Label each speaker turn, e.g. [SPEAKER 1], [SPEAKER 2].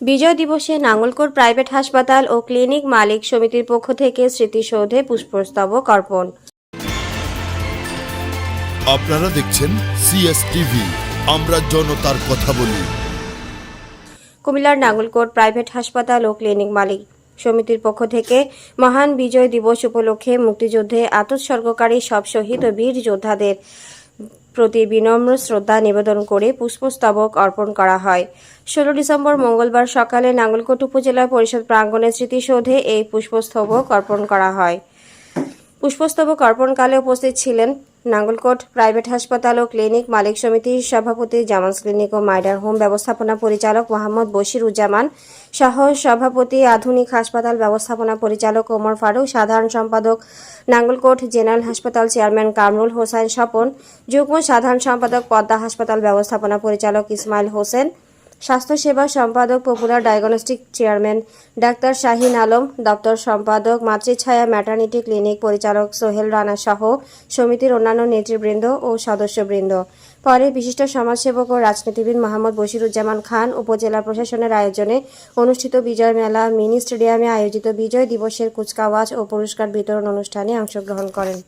[SPEAKER 1] বিজয় দিবসে নাঙ্গলকোট প্রাইভেট হাসপাতাল ও ক্লিনিক মালিক সমিতির পক্ষ থেকে স্মৃতিসৌধে পুষ্পস্তবক অর্পণ।
[SPEAKER 2] আপনারা দেখছেন সিএস টিভি আমরা জনতার কথা বলি।
[SPEAKER 1] কুমিল্লার নাঙ্গলকোট প্রাইভেট হাসপাতাল ও ক্লিনিক মালিক সমিতির পক্ষ থেকে মহান বিজয় দিবস উপলক্ষে মুক্তিযুদ্ধে আত্মোৎসর্গকারী সব শহীদ ও বীর যোদ্ধাদের প্রতি বিনম্র শ্রদ্ধা নিবেদন করে পুষ্পস্তবক অর্পণ করা হয়। ষোলো ডিসেম্বর মঙ্গলবার সকালে নাঙ্গলকোট উপজেলা পরিষদ প্রাঙ্গণের স্মৃতিসৌধে এই পুষ্পস্তবক অর্পণ করা হয়। পুষ্পস্তবক অর্পণকালে উপস্থিত ছিলেন নাঙ্গলকোট প্রাইভেট হাসপাতাল ও ক্লিনিক মালিক সমিতির সভাপতি জামালস ক্লিনিক ও মাইডার হোম ব্যবস্থাপনা পরিচালক মোহাম্মদ বশির উজ্জামান সহ সভাপতি আধুনিক হাসপাতাল ব্যবস্থাপনা পরিচালক ওমর ফারুক, সাধারণ সম্পাদক নাঙ্গলকোট জেনারেল হাসপাতাল চেয়ারম্যান কামরুল হোসেন স্বপন, যুগ্ম সাধারণ সম্পাদক পদ্মা হাসপাতাল ব্যবস্থাপনা পরিচালক ইসমাইল হোসেন স্বাস্থ্যসেবা সম্পাদক popular diagnostic chairman doctor Shahin Alam, দপ্তর সম্পাদক, মাতৃছায়া ম্যাটার্নিটি ক্লিনিক পরিচালক সোহেল রানা সহ সমিতির অন্যান্য নেতৃবৃন্দ ও সদস্যবৃন্দ। পরে বিশিষ্ট সমাজসেবক ও রাজনীতিবিদ মোহাম্মদ বশিরুজ্জামান খান উপজেলা প্রশাসনের আয়োজনে অনুষ্ঠিত বিজয় মেলা মিনি স্টেডিয়ামে আয়োজিত বিজয় দিবসের কুচকাওয়াজ ও পুরস্কার বিতরণ অনুষ্ঠানে অংশগ্রহণ করেন।